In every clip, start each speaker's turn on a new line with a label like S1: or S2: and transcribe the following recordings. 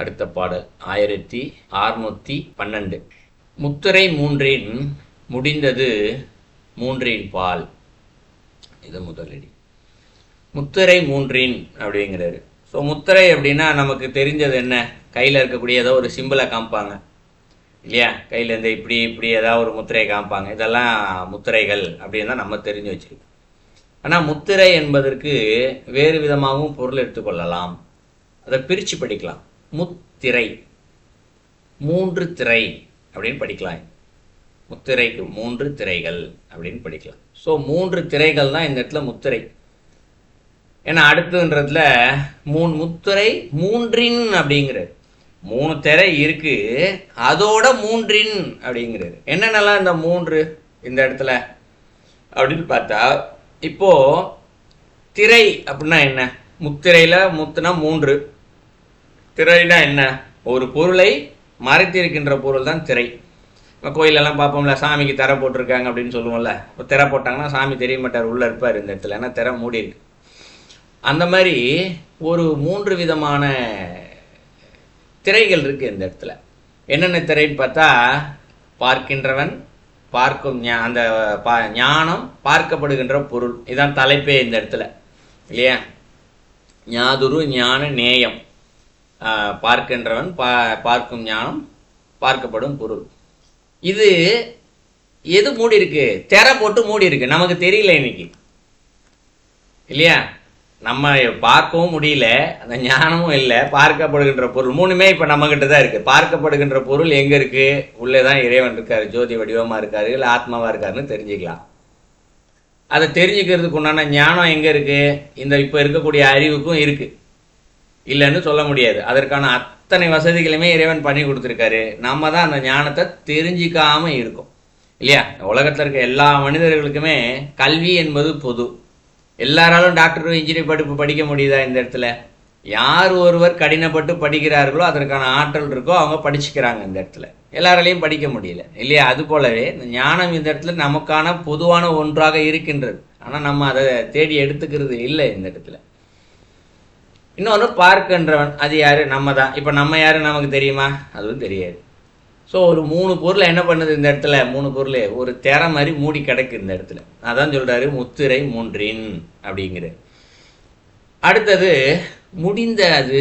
S1: அடுத்த பாடல். ஆயிரத்தி அறுநூத்தி பன்னெண்டு. முத்திரை மூன்றின் முடிந்தது மூன்றின் பால். இது முதலடி. முத்திரை மூன்றின் அப்படிங்கிறாரு. ஸோ முத்திரை அப்படின்னா நமக்கு தெரிஞ்சது என்ன? கையில் இருக்கக்கூடிய ஏதோ ஒரு சிம்பிளை காமிப்பாங்க. இல்லையா? கையில் இருந்து இப்படி இப்படி ஏதாவது ஒரு முத்திரையை காமிப்பாங்க. இதெல்லாம் முத்திரைகள் அப்படின்னு தான் நம்ம தெரிஞ்சு வச்சிருக்கோம் ஆனால் முத்திரை என்பதற்கு வேறு விதமாகவும் பொருள் எடுத்துக்கொள்ளலாம். அதை பிரித்து படிக்கலாம். முத்திரை. மூன்று திரை அப்படின்னு படிக்கலாம். முத்திரைக்கு மூன்று திரைகள் அப்படின்னு படிக்கலாம். ஸோ மூன்று திரைகள் தான் இந்த இடத்துல முத்திரை. ஏன்னா அடுத்துன்றதுல மூணு முத்திரை மூன்றின் அப்படிங்கிறது மூணு திரை இருக்கு அதோட மூன்றின் அப்படிங்கிறது என்னென்னலாம் இந்த மூன்று இந்த இடத்துல? அப்படின்னு பார்த்தா இப்போ திரை அப்படின்னா என்ன? முத்திரையில் முத்துனா மூன்று. திரைனா என்ன? ஒரு பொருளை மறைத்திருக்கின்ற பொருள் தான் திரை. இப்போ கோயிலெல்லாம் பார்ப்போம்ல சாமிக்கு திரை போட்டிருக்காங்க அப்படின்னு சொல்லுவோம்ல. இப்போ திரை போட்டாங்கன்னா சாமி தெரிய மாட்டார் உள்ளே இருப்பார் இந்த இடத்துல. ஏன்னா திரை மூடி இருக்கு. அந்த மாதிரி ஒரு மூன்று விதமான திரைகள் இருக்குது இந்த இடத்துல. என்னென்ன திரைன்னு பார்த்தா பார்க்கின்றவன் பார்க்கும் ஞா- அந்த பா ஞானம் பார்க்கப்படுகின்ற பொருள். இதுதான் தலைப்பே இந்த இடத்துல. இல்லையா? ஞாதுரு ஞான நேயம். பார்க்கின்றவன் பா பார்க்கும் ஞானம் பார்க்கப்படும் பொருள். இது எது மூடி இருக்கு திரை போட்டு மூடி இருக்கு நமக்கு தெரியல இன்னைக்கு. இல்லையா? நம்ம பார்க்கவும் முடியல அந்த ஞானமும் இல்லை பார்க்கப்படுகின்ற பொருள் மூணுமே இப்போ நம்மக்கிட்ட தான் இருக்கு. பார்க்கப்படுகின்ற பொருள் எங்க இருக்கு? உள்ளே தான் இறைவன் இருக்காரு ஜோதி வடிவமாக இருக்காரு இல்லை ஆத்மாவாக இருக்காருன்னு தெரிஞ்சுக்கலாம். அதை தெரிஞ்சுக்கிறதுக்கு உண்டான ஞானம் எங்க இருக்கு? இந்த இப்போ இருக்கக்கூடிய அறிவுக்கும் இருக்குது இல்லைன்னு சொல்ல முடியாது. அதற்கான அத்தனை வசதிகளுமே இறைவன் பண்ணி கொடுத்துருக்காரு. நம்ம தான் அந்த ஞானத்தை தெரிஞ்சிக்காம இருக்கோம். இல்லையா? உலகத்தில் இருக்க எல்லா மனிதர்களுக்குமே கல்வி என்பது பொது. எல்லாராலும் டாக்டரும் இன்ஜினியர் படிப்பு படிக்க முடியுதா இந்த இடத்துல? யார் ஒருவர் கடினப்பட்டு படிக்கிறார்களோ அதற்கான ஆற்றல் இருக்கோ அவங்க படிச்சுக்கிறாங்க இந்த இடத்துல. எல்லாராலையும் படிக்க முடியல. இல்லையா? அது போலவே இந்த ஞானம் இந்த இடத்துல நமக்கான பொதுவான ஒன்றாக இருக்கின்றது. ஆனால் நம்ம அதை தேடி எடுத்துக்கிறது இல்லை இந்த இடத்துல. இன்னொன்று பார்க்கின்றவன் அது யார்? நம்ம தான் இப்போ நம்ம யார் நமக்கு தெரியுமா? அதுவும் தெரியாது. ஸோ ஒரு மூணு பொருளை என்ன பண்ணுது இந்த இடத்துல? மூணு பொருள் ஒரு திற மாதிரி மூடி கிடக்கு இந்த இடத்துல. அதான் சொல்கிறாரு முத்திரை மூன்றின் அப்படிங்கிறது அடுத்தது முடிந்த அது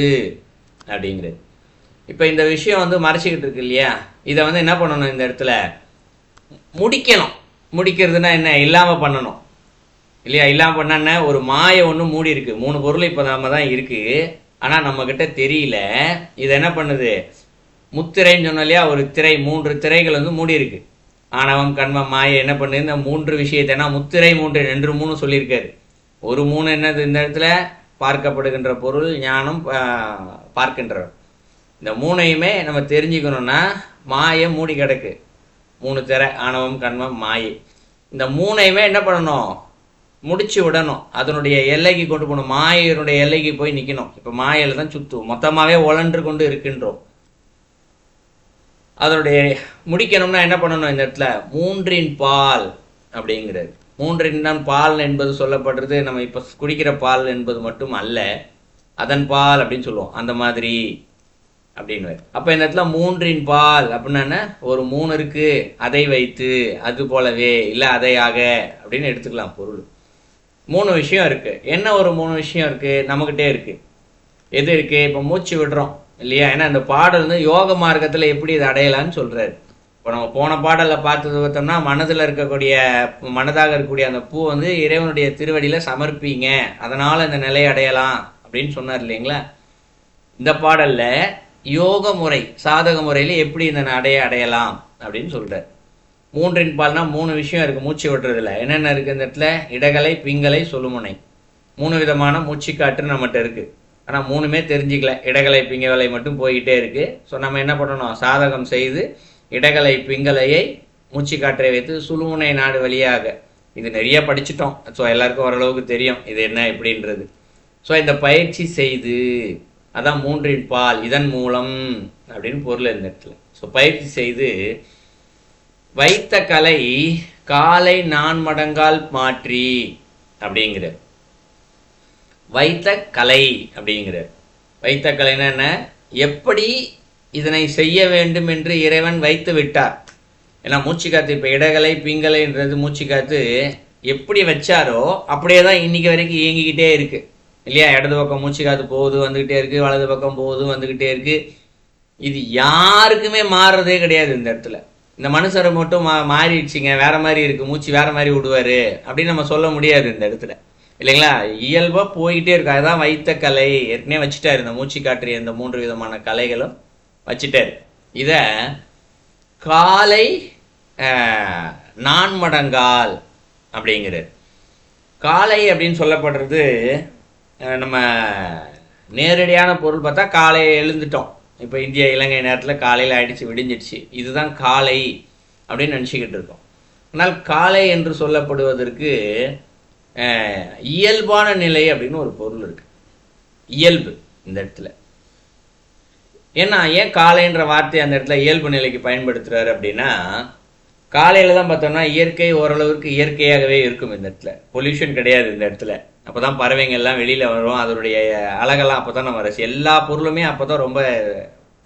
S1: அப்படிங்கிறது இப்போ இந்த விஷயம் வந்து மறைச்சிக்கிட்டு இருக்கு இல்லையா? இதை வந்து என்ன பண்ணணும் இந்த இடத்துல? முடிக்கணும். முடிக்கிறதுனா என்ன? இல்லாமல் பண்ணணும். இல்லையா? இல்லாமல் பண்ண ஒரு மாயை ஒன்று மூடி இருக்கு. மூணு பொருள் இப்போ நம்ம தான் இருக்கு. ஆனால் நம்ம கிட்ட தெரியல. இது என்ன பண்ணுது? முத்திரைன்னு சொன்னோம் இல்லையா? ஒரு திரை மூன்று திரைகள் வந்து மூடி இருக்கு. ஆணவம் கண்மம் மாயை என்ன பண்ணுது? இந்த மூன்று விஷயத்தை முத்திரை மூன்று ரெண்டு மூணு சொல்லியிருக்காரு. ஒரு மூணு என்னது? இந்த இடத்துல பார்க்கப்படுகின்ற பொருள் ஞானம் பார்க்கின்றவர். இந்த மூணையுமே நம்ம தெரிஞ்சுக்கணும்னா மாயை மூடி கிடக்கு. மூணு திரை ஆணவம் கண்மம் மாயை. இந்த மூணையுமே என்ன பண்ணணும்? முடிச்சு விடணும். அதனுடைய எல்லைக்கு கொண்டு போகணும். மாயனுடைய எல்லைக்கு போய் நிற்கணும் இப்போ மாயில் தான் சுத்துவோம். மொத்தமாகவே உழன்று கொண்டு இருக்கின்றோம். அதனுடைய முடிக்கணும்னா என்ன பண்ணணும் இந்த இடத்துல? மூன்றின் பால் அப்படிங்கிறது. மூன்றின் தான் பால் என்பது சொல்லப்படுறது. நம்ம இப்போ குடிக்கிற பால் என்பது மட்டும் அல்ல. அதன் பால் அப்படின்னு சொல்லுவோம். அந்த மாதிரி அப்படின்னு. அப்போ இந்த இடத்துல மூன்றின் பால் அப்படின்னா ஒரு மூணு இருக்குது அதை வைத்து அது போலவே இல்லை அதையாக அப்படின்னு எடுத்துக்கலாம் பொருள். மூணு விஷயம் இருக்கு. என்ன ஒரு மூணு விஷயம் இருக்கு? நம்மகிட்டே இருக்கு. எது இருக்கு? இப்ப மூச்சு விடுறோம் இல்லையா? ஏன்னா இந்த பாடல் வந்து யோக மார்க்கத்துல எப்படி இதை அடையலாம்னு சொல்றாரு. இப்போ நம்ம போன பாடலில் பார்த்தது பார்த்தோம்னா மனதில் இருக்கக்கூடிய மனதாக இருக்கக்கூடிய அந்த பூ வந்து இறைவனுடைய திருவடியில் சமர்ப்பீங்க. அதனால் இந்த நிலையை அடையலாம் அப்படின்னு சொன்னார் இல்லைங்களா? இந்த பாடலில் யோக முறை சாதக முறையில் எப்படி இந்த நடையை அடையலாம் அப்படின்னு சொல்கிறார் மூன்றின் பால்னா மூணு விஷயம் இருக்குது மூச்சு விடுறதுல என்னென்ன இருக்கு இந்த இடத்துல? இடகலை பிங்கலை சொல்லுமுனை. மூணு விதமான மூச்சு காற்று நம்மகிட்ட இருக்குது ஆனால் மூணுமே தெரிஞ்சுக்கல. இடகலை பிங்கலை மட்டும் போய்கிட்டே இருக்குது ஸோ நம்ம என்ன பண்ணணும்? சாதகம் செய்து இடகலை பிங்கலையை மூச்சு காற்றை வைத்து சுழுமுனை நாடு வழியாக. இது நிறைய படிச்சிட்டோம். ஸோ எல்லாருக்கும் ஓரளவுக்கு தெரியும் இது என்ன எப்படின்றது ஸோ இந்த பயிற்சி செய்து அதான் மூன்றின் பால் இதன் மூலம் அப்படின்னு பொருள் இந்த இடத்துல. ஸோ பயிற்சி செய்து வைத்த கலை காலை நான் மடங்கால் மாற்றி அப்படிங்கிறார். வைத்த கலை அப்படிங்கிறார். வைத்த கலைனா என்ன? எப்படி இதனை செய்ய வேண்டும் என்று இறைவன் வைத்து விட்டார். ஏன்னா மூச்சு காத்து இப்போ இடகலை பிங்கலைன்றது மூச்சு காத்து எப்படி வச்சாரோ அப்படியே தான் இன்னைக்கு வரைக்கும் இயங்கிக்கிட்டே இருக்கு. இல்லையா? இடது பக்கம் மூச்சு காத்து போகுது வந்துக்கிட்டே இருக்கு. வலது பக்கம் போகுது வந்துக்கிட்டே இருக்கு. இது யாருக்குமே மாறுறதே கிடையாது இந்த இடத்துல. இந்த மனுஷரை மட்டும் மா மாறிடுச்சிங்க வேற மாதிரி இருக்கு மூச்சு வேற மாதிரி விடுவாரு அப்படின்னு நம்ம சொல்ல முடியாது இந்த இடத்துல. இல்லைங்களா? இயல்பாக போய்கிட்டே இருக்கும். அதுதான் வைத்த கலை. ஏற்கனவே வச்சுட்டாரு இந்த மூச்சு காற்றிய இந்த மூன்று விதமான கலைகளும் வச்சுட்டாரு. இத காலை நான்மடங்கால் அப்படிங்கிறது காலை அப்படின்னு சொல்லப்படுறது நம்ம நேரடியான பொருள் பார்த்தா காலை எழுந்துட்டோம். இப்போ இந்தியா இலங்கை நேரத்தில் காலையில் ஆயிடுச்சு விடிஞ்சிடுச்சு. இதுதான் காலை அப்படின்னு நினச்சிக்கிட்டு இருக்கோம். ஆனால் காலை என்று சொல்லப்படுவதற்கு இயல்பான நிலை அப்படின்னு ஒரு பொருள் இருக்கு. இயல்பு இந்த இடத்துல. ஏன்னா ஏன் காலைன்ற வார்த்தையை அந்த இடத்துல இயல்பு நிலைக்கு பயன்படுத்துறாரு அப்படின்னா காலையில தான் பார்த்தோம்னா இயற்கை ஓரளவுக்கு இயற்கையாகவே இருக்கும் இந்த இடத்துல. பொல்யூஷன் கிடையாது இந்த இடத்துல. அப்போ தான் எல்லாம் வெளியில் வரும் அதனுடைய அழகெல்லாம் அப்பதான் நம்ம ரசி எல்லா பொருளுமே அப்போ தான் ரொம்ப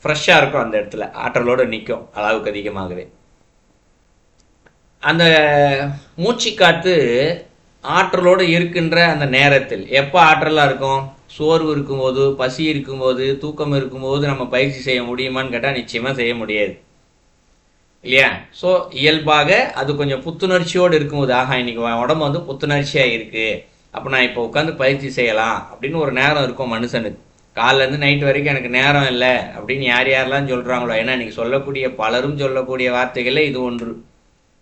S1: ஃப்ரெஷ்ஷாக இருக்கும் அந்த இடத்துல. ஆற்றலோடு நிற்கும் அளவுக்கு அதிகமாகவே. அந்த மூச்சுக்காத்து ஆற்றலோடு இருக்கின்ற அந்த நேரத்தில் எப்போ ஆற்றலாக இருக்கும்? சோர்வு இருக்கும்போது பசி இருக்கும்போது தூக்கம் இருக்கும்போது நம்ம பயிற்சி செய்ய முடியுமான்னு கேட்டால் நிச்சயமாக செய்ய முடியாது. இல்லையா? ஸோ இயல்பாக அது கொஞ்சம் புத்துணர்ச்சியோடு இருக்கும்போது ஆகா இன்னைக்கு உடம்பு வந்து புத்துணர்ச்சியாக இருக்கு. அப்போ நான் இப்போ உட்காந்து பயிற்சி செய்யலாம் அப்படின்னு ஒரு நேரம் இருக்கும் மனுஷனுக்கு. காலிலேருந்து நைட்டு நைட் வரைக்கும் எனக்கு நேரம் இல்லை அப்படின்னு யார் யாரெல்லாம் சொல்கிறாங்களோ ஏன்னா இன்னைக்கு சொல்லக்கூடிய பலரும் சொல்லக்கூடிய வார்த்தைகளில் இது ஒன்று.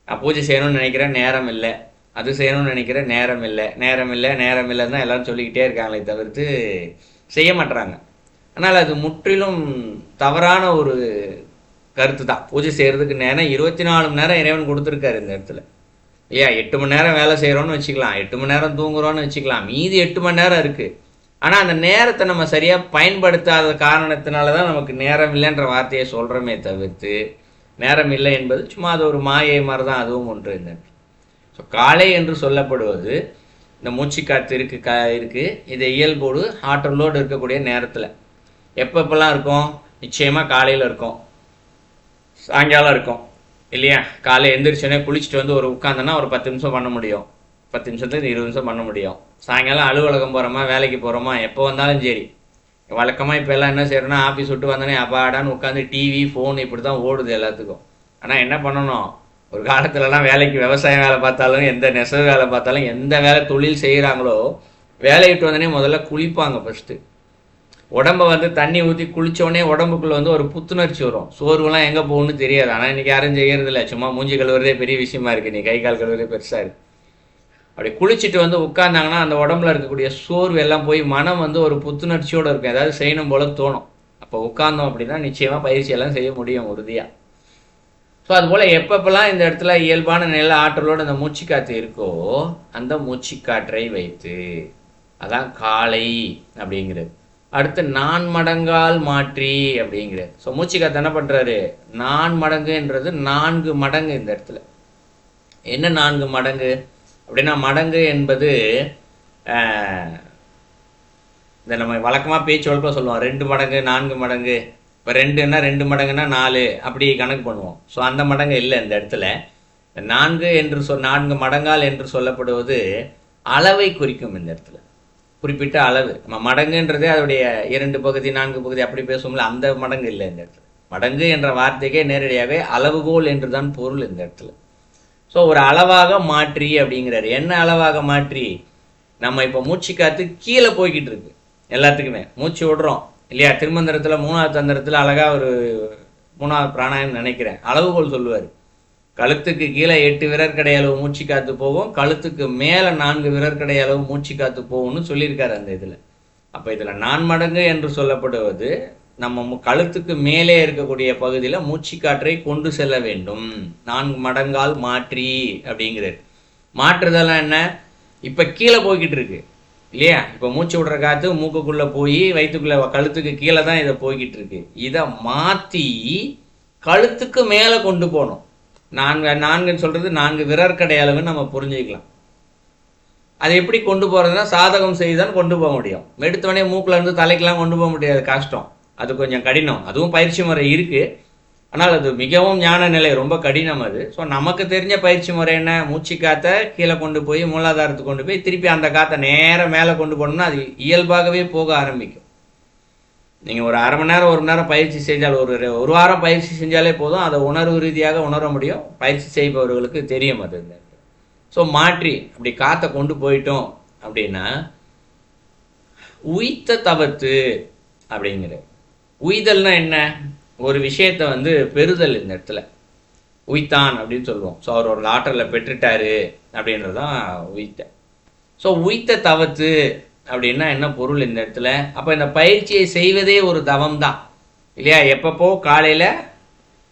S1: நான் பூஜை செய்யணும்னு நினைக்கிறேன் நேரம் இல்லை. அது செய்யணும்னு நினைக்கிறேன் நேரம் இல்லை. நேரம் இல்லை நேரம் இல்லைன்னு தான் எல்லாரும் சொல்லிக்கிட்டே இருக்காங்களே தவிர்த்து செய்ய மாட்டுறாங்க ஆனால் அது முற்றிலும் தவறான ஒரு கருத்து தான் பூஜை செய்கிறதுக்கு நேரம் இருபத்தி நாலு மணி நேரம் இறைவன் கொடுத்துருக்காரு இந்த இடத்துல. இல்லையா எட்டு மணி நேரம் வேலை செய்கிறோன்னு வச்சுக்கலாம். எட்டு மணி நேரம் தூங்குறோன்னு வச்சுக்கலாம். மீதி எட்டு மணி நேரம் இருக்குது ஆனால் அந்த நேரத்தை நம்ம சரியாக பயன்படுத்தாத காரணத்தினால தான் நமக்கு நேரம் இல்லைன்ற வார்த்தையை சொல்கிறோமே தவிர்த்து நேரம் இல்லை என்பது சும்மா அது ஒரு மாயை மாதிரி தான் அதுவும் ஒன்று இந்த ஸோ காலை என்று சொல்லப்படுவது இந்த மூச்சுக்காத்து இருக்கு கா இருக்குது இது இயல்போடு ஆற்றலோடு இருக்கக்கூடிய நேரத்தில். எப்பப்பெல்லாம் இருக்கும்? நிச்சயமாக காலையில் இருக்கும். சாயங்காலம் இருக்கும். இல்லையா? காலை எந்திரிச்சோடனே குளிச்சுட்டு வந்து ஒரு உட்காந்தோன்னா ஒரு பத்து நிமிஷம் பண்ண முடியும். பத்து நிமிஷத்துக்கு இருபது நிமிஷம் பண்ண முடியும். சாயங்காலம் அலுவலகம் போகிறோமா வேலைக்கு போகிறோமா எப்போ வந்தாலும் சரி. வழக்கமாக இப்போ எல்லாம் என்ன செய்யறோம்னா ஆஃபீஸ் விட்டு வந்தோடனே அப்பாடான்னு உட்காந்து டிவி ஃபோன் இப்படி தான் ஓடுது எல்லாத்துக்கும். ஆனால் என்ன பண்ணணும்? ஒரு காலத்துலலாம் வேலைக்கு விவசாயம் வேலை பார்த்தாலும் எந்த நெசவு வேலை பார்த்தாலும் எந்த வேலை தொழில் செய்கிறாங்களோ வேலையை விட்டு வந்தோடனே முதல்ல குளிப்பாங்க ஃபஸ்ட்டு உடம்ப வந்து தண்ணி ஊற்றி குளித்தோடனே உடம்புக்குள்ளே வந்து ஒரு புத்துணர்ச்சி வரும். சோர்வுலாம் எங்கே போகணும்னு தெரியாது. ஆனால் இன்றைக்கி யாரும் செய்கிறது இல்லை சும்மா மூஞ்சி கழுவுறதே பெரிய விஷயமா இருக்கு. நீ கை கால் கழுவுறதே பெருசாக இருக்குது அப்படி குளிச்சுட்டு வந்து உட்கார்ந்தாங்கன்னா அந்த உடம்புல இருக்கக்கூடிய சோர்வு எல்லாம் போய் மனம் வந்து ஒரு புத்துணர்ச்சியோடு இருக்கும். ஏதாவது செய்யணும் போல தோணும். அப்போ உட்கார்ந்தோம் அப்படின்னா நிச்சயமாக பயிற்சி எல்லாம் செய்ய முடியும் உறுதியாக ஸோ அதுபோல் எப்பப்பெல்லாம் இந்த இடத்துல இயல்பான நில ஆற்றலோடு அந்த காற்று இருக்கோ அந்த மூச்சுக்காற்றை வைத்து அதான் காலை அப்படிங்கிறது. அடுத்து நான் மடங்கால் மாற்றி அப்படிங்கிறது ஸோ மூச்சுக்காத்து என்ன பண்ணுறாரு நான் மடங்குன்றது நான்கு மடங்கு இந்த இடத்துல. என்ன நான்கு மடங்கு? அப்படின்னா மடங்கு என்பது இந்த நம்ம வழக்கமாக பேச்சு வழக்கம் சொல்லுவோம். ரெண்டு மடங்கு நான்கு மடங்கு. இப்போ ரெண்டுன்னா ரெண்டு மடங்குன்னா நாலு. அப்படி கணக்கு பண்ணுவோம். ஸோ அந்த மடங்கு இல்லை இந்த இடத்துல. நான்கு என்று சொல் நான்கு மடங்கால் என்று சொல்லப்படுவது அளவை குறிக்கும் இந்த இடத்துல. குறிப்பிட்ட அளவு. நம்ம மடங்குன்றதே அதோடைய இரண்டு பகுதி நான்கு பகுதி அப்படி பேசுவோம்ல அந்த மடங்கு இல்லை இந்த இடத்துல. மடங்கு என்ற வார்த்தைக்கே நேரடியாகவே அளவுகோல் என்று தான் பொருள் இந்த இடத்துல. ஸோ ஒரு அளவாக மாற்றி அப்படிங்கிறாரு. என்ன அளவாக மாற்றி? நம்ம இப்போ மூச்சு காத்து கீழே போய்கிட்டு இருக்கு. எல்லாத்துக்குமே. மூச்சு விடுறோம். இல்லையா? திருமந்திரத்தில் மூணாவது தந்திரத்தில் அழகாக ஒரு மூணாவது பிராணாயம் நினைக்கிறேன். அளவுகோல் சொல்லுவார். கழுத்துக்கு கீழே எட்டு விரற்கடை அளவு மூச்சு காத்து போகும். கழுத்துக்கு மேலே நான்கு விரற்கடை அளவு மூச்சு காத்து போகும்னு சொல்லியிருக்காரு அந்த இதில். அப்போ இதில் நான் மடங்கு என்று சொல்லப்படுவது நம்ம கழுத்துக்கு மேலே இருக்கக்கூடிய பகுதியில் மூச்சு காற்றை கொண்டு செல்ல வேண்டும். நான்கு மடங்கால் மாற்றி அப்படிங்கிறது மாற்றுதெல்லாம் என்ன? இப்போ கீழே போய்கிட்டு இருக்கு. இல்லையா? இப்போ மூச்சு விடுற காற்று மூக்குக்குள்ளே போய் வயிற்றுக்குள்ளே கழுத்துக்கு கீழே தான் இதை போய்கிட்டு இருக்கு. இதை மாற்றி கழுத்துக்கு மேலே கொண்டு போகணும். நான்கு நான்குன்னு சொல்கிறது நான்கு விரற்கடை அளவுன்னு நம்ம புரிஞ்சுக்கலாம். அதை எப்படி கொண்டு போகிறதுனா சாதகம் செய்து தான் கொண்டு போக முடியும். எடுத்தவொடனே மூக்கில் இருந்து தலைக்கெலாம் கொண்டு போக முடியாது கஷ்டம். அது கொஞ்சம் கடினம். அதுவும் பயிற்சி முறை இருக்குது ஆனால் அது மிகவும் ஞான நிலை ரொம்ப கடினம் அது. ஸோ நமக்கு தெரிஞ்ச பயிற்சி முறை என்ன? மூச்சு காற்றை கீழே கொண்டு போய் மூலாதாரத்துக்கு கொண்டு போய் திருப்பி அந்த காற்றை நேராக மேலே கொண்டு போனோம்னா அது இயல்பாகவே போக ஆரம்பிக்கும். நீங்கள் ஒரு அரை மணி நேரம் ஒரு மணி நேரம் பயிற்சி செஞ்சால் ஒரு ஒரு வாரம் பயிற்சி செஞ்சாலே போதும். அதை உணர்வு ரீதியாக உணர முடியும். பயிற்சி செய்பவர்களுக்கு தெரியும் அது. ஸோ மாற்றி அப்படி காற்றை கொண்டு போயிட்டோம் அப்படின்னா உய்த்த தவத்து அப்படிங்கிற. உய்தல்னா என்ன? ஒரு விஷயத்தை வந்து பெறுதல் இந்த இடத்துல. உய்தான் அப்படின்னு சொல்லுவோம். ஸோ அவர் ஒரு ஆற்றலில் பெற்றுட்டாரு அப்படின்றது தான் உய்த்த. ஸோ உய்த்த தவத்து அப்படின்னா என்ன பொருள் இந்த இடத்துல? அப்போ இந்த பயிற்சியை செய்வதே ஒரு தவம் தான் இல்லையா? எப்பப்போ காலையில்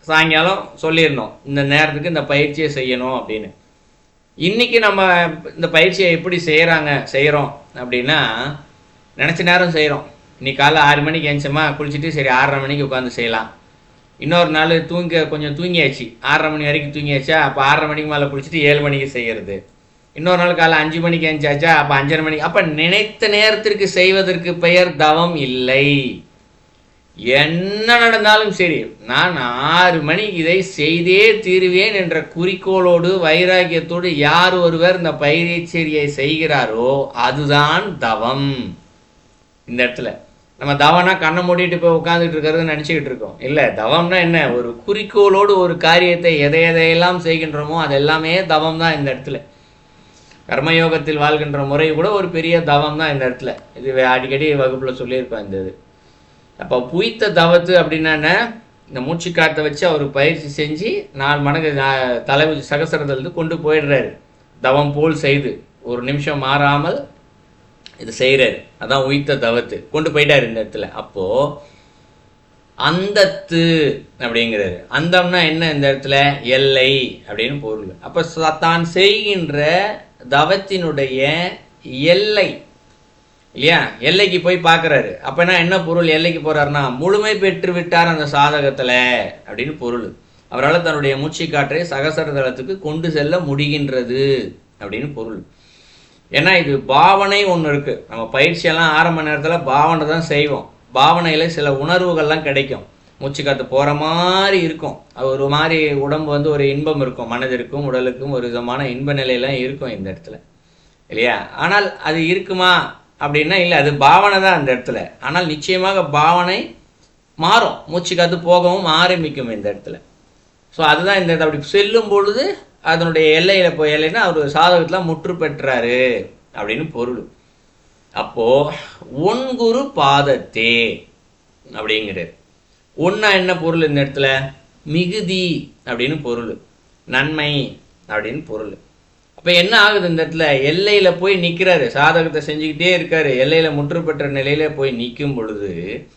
S1: சாயங்காலம் சொல்லிடணும். இந்த நேரத்துக்கு இந்த பயிற்சியை செய்யணும் அப்படின்னு. இன்றைக்கி நம்ம இந்த பயிற்சியை எப்படி செய்கிறாங்க செய்கிறோம் அப்படின்னா நினச்ச நேரம் செய்கிறோம் இன்னைக்கு காலைல ஆறு மணிக்கு எழுந்தோமா குளிச்சுட்டு சரி ஆறரை மணிக்கு உட்காந்து செய்யலாம். இன்னொரு நாள் தூங்க கொஞ்சம் தூங்கியாச்சு. ஆறரை மணி வரைக்கும் தூங்கியாச்சா? அப்போ ஆறரை மணிக்கு மேலே குளிச்சுட்டு ஏழு மணிக்கு செய்கிறது இன்னொரு நாள் காலை அஞ்சு மணிக்கு எழுந்தாச்சா அப்போ அஞ்சரை மணிக்கு. அப்போ நினைத்த நேரத்திற்கு செய்வதற்கு பெயர் தவம் இல்லை. என்ன நடந்தாலும் சரி நான் ஆறு மணிக்கு இதை செய்தே தீருவேன் என்ற குறிக்கோளோடு வைராக்கியத்தோடு யார் ஒருவர் இந்த பயிற்சியை செய்கிறாரோ அதுதான் தவம். இந்த இடத்துல. நம்ம தவனா கண்ணை மூடிட்டு போய் உட்காந்துட்டு இருக்கிறது நினச்சிக்கிட்டு இருக்கோம். இல்லை தவம்னா என்ன? ஒரு குறிக்கோளோடு ஒரு காரியத்தை எதை எதையெல்லாம் செய்கின்றோமோ அது எல்லாமே தவம் தான் இந்த இடத்துல. கர்மயோகத்தில் வாழ்கின்ற முறை கூட ஒரு பெரிய தவம் தான் இந்த இடத்துல. இது அடிக்கடி வகுப்பில் சொல்லியிருப்பேன் இந்த இது. அப்போ புய்த்த தவத்து அப்படின்னா இந்த மூச்சு காற்றை வச்சு அவர் பயிற்சி செஞ்சு நாலு மடங்கு நா- தலை சகசரத்திலிருந்து கொண்டு போயிடுறாரு. தவம் போல் செய்து. ஒரு நிமிஷம் மாறாமல் இது செய்கிறாரு அதான் உயித்த தவத்து. கொண்டு போயிட்டார் இந்த இடத்துல. அப்போது அந்தத்து அப்படிங்கிறாரு. அந்தம்னா என்ன இந்த இடத்துல? எல்லை அப்படின்னு பொருள் அப்போ தான் செய்கின்ற தவத்தினுடைய எல்லை இல்லையா? எல்லைக்கு போய் பார்க்கறாரு. அப்பனா என்ன பொருள் எல்லைக்கு போகிறாருன்னா முழுமை பெற்று விட்டார் அந்த சாதகத்துல அப்படின்னு பொருள். அவரால் தன்னுடைய மூச்சு காற்றை சகசர தளத்துக்கு கொண்டு செல்ல முடிகின்றது அப்படின்னு பொருள். ஏன்னா இது பாவனை ஒன்று இருக்குது நம்ம பயிற்சியெல்லாம் ஆரம்ப நேரத்தில் பாவனை தான் செய்வோம். பாவனையில் சில உணர்வுகள்லாம் கிடைக்கும். மூச்சு காத்து போகிற மாதிரி இருக்கும். அது ஒரு மாதிரி உடம்பு வந்து ஒரு இன்பம் இருக்கும். மனதிற்கும் உடலுக்கும் ஒரு விதமான இன்ப நிலையெல்லாம் இருக்கும் இந்த இடத்துல. இல்லையா? ஆனால் அது இருக்குமா அப்படின்னா இல்லை அது பாவனை தான் அந்த இடத்துல. ஆனால் நிச்சயமாக பாவனை மாறும். மூச்சு காத்து போகவும் ஆரம்பிக்கும் இந்த இடத்துல. ஸோ அதுதான் இந்த இடத்துல. அப்படி செல்லும் பொழுது அதனுடைய எல்லையில் போய் எல்லைன்னா அவர் சாதகத்தில் முற்று பெற்றாரு அப்படின்னு பொருள். அப்போ ஒன்குரு பாதத்தே அப்படிங்கிறது ஒன்னா என்ன பொருள் இந்த இடத்துல? மிகுதி அப்படின்னு பொருள். நன்மை அப்படின்னு பொருள். அப்போ என்ன ஆகுது இந்த இடத்துல? எல்லையில் போய் நிற்கிறாரு சாதகத்தை செஞ்சுக்கிட்டே இருக்காரு. எல்லையில் முற்றுப்பெற்ற நிலையில போய் நிற்கும் பொழுது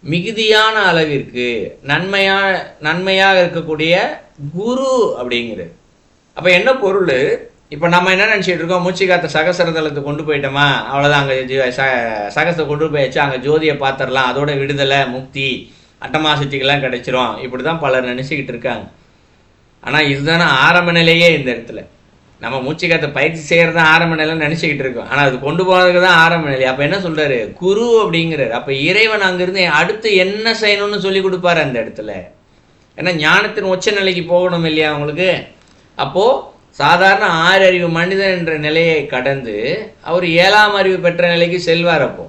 S1: மிகுதியான அளவிற்கு நன்மையா நன்மையாக இருக்கக்கூடிய குரு அப்படிங்கிறது அப்போ என்ன பொருள்? இப்போ நம்ம என்ன நினச்சிட்டு இருக்கோம்? மூச்சு காத்த சகசரதலத்தை கொண்டு போயிட்டோமா? அவ்வளோதான் அங்கே ச- சகசத்தை கொண்டு போயாச்சு. அங்கே ஜோதியை பார்த்துடலாம். அதோட விடுதலை முக்தி. அட்டமாசக்திகள்லாம் கிடைச்சிரும். இப்படி தான் பலர் நினச்சிக்கிட்டு இருக்காங்க. ஆனால் இதுதானே ஆரம்ப நிலையே இந்த இடத்துல. நம்ம மூச்சுக்காத்த பயிற்சி செய்கிறது தான் ஆரம்ப நிலைன்னு நினச்சிக்கிட்டு இருக்கோம். ஆனால் அது கொண்டு போனதுக்கு தான் ஆரம்ப நிலை. அப்போ என்ன சொல்கிறாரு குரு அப்படிங்கிறார். அப்போ இறைவன் அங்கேருந்து அடுத்து என்ன செய்யணும்னு சொல்லி கொடுப்பாரு அந்த இடத்துல. ஏன்னா ஞானத்தின் உச்ச நிலைக்கு போகணும் இல்லையா அவங்களுக்கு? அப்போது சாதாரண ஆறு அறிவு மனிதன் என்ற நிலையை கடந்து அவர் ஏழாம் அறிவு பெற்ற நிலைக்கு செல்வார் அப்போ.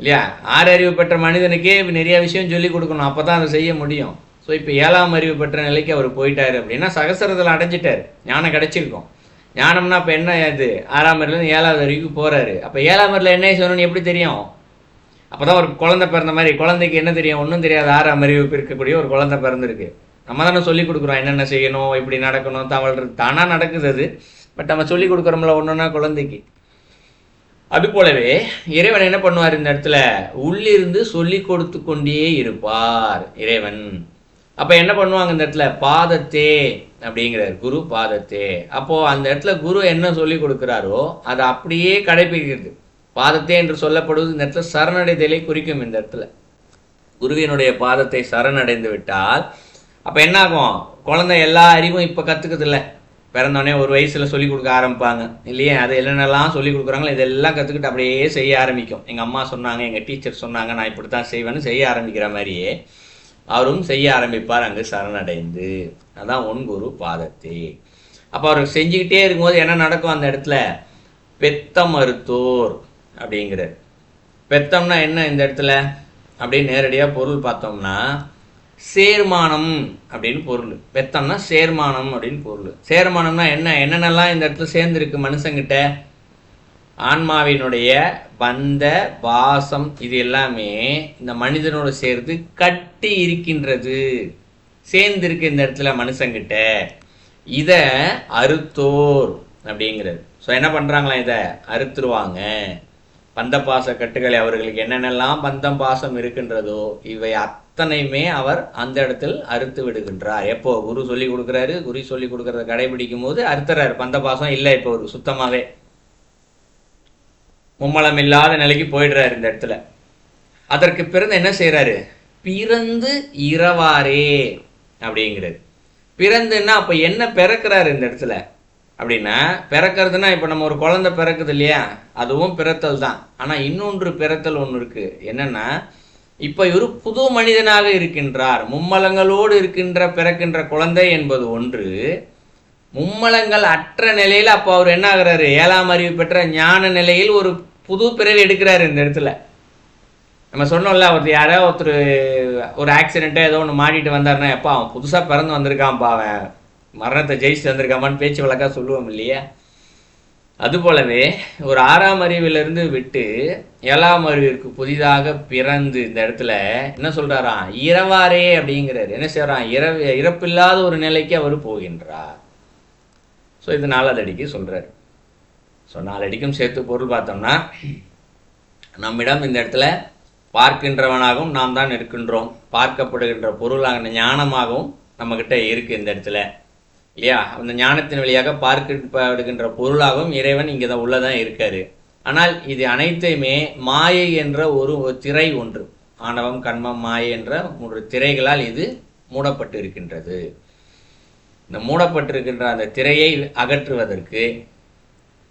S1: இல்லையா? ஆறு அறிவு பெற்ற மனிதனுக்கே இப்ப நிறைய விஷயம் சொல்லி கொடுக்கணும். அப்போ தான் அதை செய்ய முடியும். ஸோ இப்போ ஏழாம் அறிவு பெற்ற நிலைக்கு அவர் போயிட்டாரு அப்படின்னா சகசரத்தில் அடைஞ்சிட்டார். ஞானம் கிடைச்சிருக்கும். ஞானம்னா இப்போ என்ன இது? ஆறாம் அறிவுலேருந்து ஏழாவது அறிவுக்கு போகிறாரு அப்போ ஏழாம் அறிவில் என்ன சொல்லணும்னு எப்படி தெரியும்? அப்போ தான் ஒரு குழந்தை பிறந்த மாதிரி குழந்தைக்கு என்ன தெரியும்? ஒன்றும் தெரியாது ஆறாம் அறிவு இருக்கக்கூடிய ஒரு குழந்தை பிறந்திருக்கு. நம்ம தானே சொல்லி கொடுக்குறோம். என்னென்ன செய்யணும்? இப்படி நடக்கணும்? தவழ்றது தானாக நடக்குது அது. பட் நம்ம சொல்லிக் கொடுக்குறோம்ல ஒன்றுன்னா குழந்தைக்கு. அது போலவே இறைவன் என்ன பண்ணுவார் இந்த இடத்துல? உள்ளிருந்து சொல்லி கொடுத்து கொண்டே இருப்பார் இறைவன். அப்ப என்ன பண்ணுவாங்க இந்த இடத்துல? பாதத்தே அப்படிங்கிறார் குரு பாதத்தே. அப்போ அந்த இடத்துல குரு என்ன சொல்லி கொடுக்கிறாரோ அதை அப்படியே கடைபிடிக்கிறது பாதத்தே என்று சொல்லப்படுவது இந்த இடத்துல சரணடைதலை குறிக்கும் இந்த இடத்துல. குருவினுடைய பாதத்தை சரணடைந்து விட்டால் அப்ப என்ன ஆகும் குழந்தை எல்லா அறிவும் இப்ப கத்துக்குது இல்லை. பிறந்தோடனே ஒரு வயசில் சொல்லிக் கொடுக்க ஆரம்பிப்பாங்க. இல்லையா அது என்னென்னலாம் சொல்லிக் கொடுக்குறாங்களோ இதெல்லாம் கற்றுக்கிட்டு அப்படியே செய்ய ஆரம்பிக்கும். எங்கள் அம்மா சொன்னாங்க எங்கள் டீச்சர் சொன்னாங்க நான் இப்படி தான் செய்வேன்னு செய்ய ஆரம்பிக்கிற மாதிரியே அவரும் செய்ய ஆரம்பிப்பார் அங்கு சரணடைந்து. அதான் உன் குரு பாதத்தை. அப்போ அவர் செஞ்சுக்கிட்டே இருக்கும்போது என்ன நடக்கும் அந்த இடத்துல? பெத்த மருத்தோர் அப்படிங்கிறார். பெத்தம்னா என்ன இந்த இடத்துல? அப்படியே நேரடியாக பொருள் பார்த்தோம்னா சேர்மானம் அப்படின்னு பொருள். பெத்தம்னா சேர்மானம் அப்படின்னு பொருள். சேர்மானம்னா என்ன? என்னென்னலாம் இந்த இடத்துல சேர்ந்துருக்கு மனுஷங்கிட்ட? ஆன்மாவினுடைய பந்த பாசம் இது எல்லாமே இந்த மனிதனோட சேர்ந்து கட்டி இருக்கின்றது. சேர்ந்திருக்கு இந்த இடத்துல மனுஷங்கிட்ட. இதை அறுத்தோர் அப்படிங்கிறது. ஸோ என்ன பண்ணுறாங்களா இதை? அறுத்துருவாங்க. பந்த பாச கட்டுகளை அவர்களுக்கு என்னென்னலாம் பந்தம் பாசம் இருக்கின்றதோ இவை அத்தனையுமே அவர் அந்த இடத்தில் அறுத்து விடுகின்றார். எப்போ? குரு சொல்லி கொடுக்குறாரு. குரு சொல்லி கொடுக்கறத கடைபிடிக்கும் போது அறுத்துறாரு. பந்த பாசம் இல்லை இப்போ ஒரு சுத்தமாவே. மும்மலம் இல்லாத நிலைக்கு போயிடுறாரு இந்த இடத்துல. அதற்கு பிறந்து என்ன செய்கிறாரு பிறந்து இரவாரே அப்படிங்கிறது பிறந்துன்னா அப்ப என்ன பிறக்கிறாரு இந்த இடத்துல? அப்படின்னா பிறக்கிறதுனா இப்போ நம்ம ஒரு குழந்தை பிறக்குது இல்லையா? அதுவும் பிறத்தல் தான். ஆனால் இன்னொன்று பிறத்தல் ஒன்று இருக்குது என்னென்னா இப்போ இவர் புது மனிதனாக இருக்கின்றார். மும்மலங்களோடு இருக்கின்ற பிறக்கின்ற குழந்தை என்பது ஒன்று. மும்மலங்கள் அற்ற நிலையில் அப்போ அவர் என்ன ஆகிறாரு ஏழாம் அறிவு பெற்ற ஞான நிலையில் ஒரு புது பிறவி எடுக்கிறாரு இந்த இடத்துல. நம்ம சொன்னோம்ல அவர் யாரோ ஒருத்தர் ஒரு ஆக்சிடென்ட்டாக ஏதோ ஒன்று மாட்டிட்டு வந்தாருன்னா எப்பா அவன் புதுசாக பிறந்து வந்திருக்கான்ப்பா அவன். மரணத்தை ஜெயிச்சு வந்திருக்காமான்னு பேச்சு வழக்காக சொல்லுவோம் இல்லையா? அதுபோலவே ஒரு ஆறாம் அறிவிலிருந்து விட்டு ஏழாம் அறிவிற்கு புதிதாக பிறந்து இந்த இடத்துல என்ன சொல்றாராம்? இரவாரே அப்படிங்கிறாரு. என்ன செய்யறான் இரவு இறப்பில்லாத ஒரு நிலைக்கு அவர் போகின்றார். ஸோ இது நாலாதடிக்கு சொல்றாரு. ஸோ நாலடிக்கும் சேர்த்து பொருள் பார்த்தோம்னா நம்மிடம் இந்த இடத்துல பார்க்கின்றவனாகவும் நாம் தான் இருக்கின்றோம். பார்க்கப்படுகின்ற பொருளாக ஞானமாகவும் நம்மக்கிட்ட இருக்கு இந்த இடத்துல. இல்லையா? அந்த ஞானத்தின் வழியாக பார்க்கப்படுகின்ற பொருளாகவும் இறைவன் இங்கே தான் உள்ளதான் இருக்காரு. ஆனால் இது அனைத்தையுமே மாயை என்ற ஒரு திரை ஒன்று. ஆணவம் கண்மம் மாயை என்ற மூன்று திரைகளால் இது மூடப்பட்டு இருக்கின்றது இந்த மூடப்பட்டிருக்கின்ற அந்த திரையை அகற்றுவதற்கு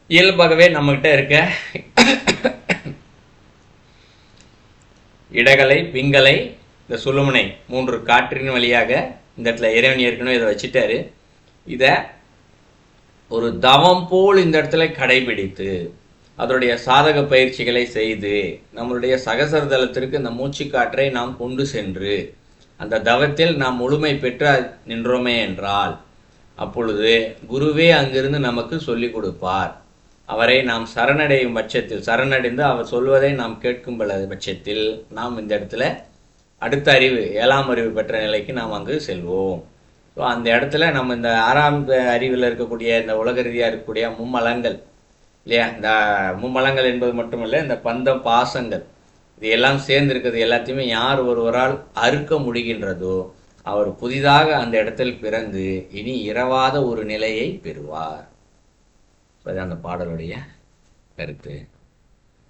S1: இயல்பாகவே நம்மகிட்ட இருக்க இடகலை பிங்கலை இந்த சுழுமுனை மூன்று காற்றின் வழியாக இந்த இடத்துல இறைவன் ஏற்கனவே இதை வச்சுட்டாரு. இதை ஒரு தவம் போல் இந்த இடத்துல கடைபிடித்து அதனுடைய சாதக பயிற்சிகளை செய்து நம்மளுடைய சகசரதலத்திற்கு இந்த மூச்சு காற்றை நாம் கொண்டு சென்று அந்த தவத்தில் நாம் முழுமை பெற்று நின்றோமே என்றால் அப்பொழுது குருவே அங்கிருந்து நமக்கு சொல்லிக் கொடுப்பார். அவரை நாம் சரணடையும் பட்சத்தில் சரணடைந்து அவர் சொல்வதை நாம் கேட்கும் பட்சத்தில் நாம் இந்த இடத்துல அடுத்த அறிவு ஏழாம் அறிவு பெற்ற நிலைக்கு நாம் அங்கு செல்வோம். ஸோ அந்த இடத்துல நம்ம இந்த ஆறாம் அறிவில் இருக்கக்கூடிய இந்த உலக ரீதியாக இருக்கக்கூடிய மும்மலங்கள் இல்லையா? இந்த மும்மலங்கள் என்பது மட்டுமல்ல இந்த பந்தம் பாசங்கள் இது எல்லாம் சேர்ந்து இருக்கிறது எல்லாத்தையுமே யார் ஒருவரால் அறுக்க முடிகின்றதோ அவர் புதிதாக அந்த இடத்தில் பிறந்து இனி இரவாத ஒரு நிலையை பெறுவார். அந்த பாடலுடைய கருத்து.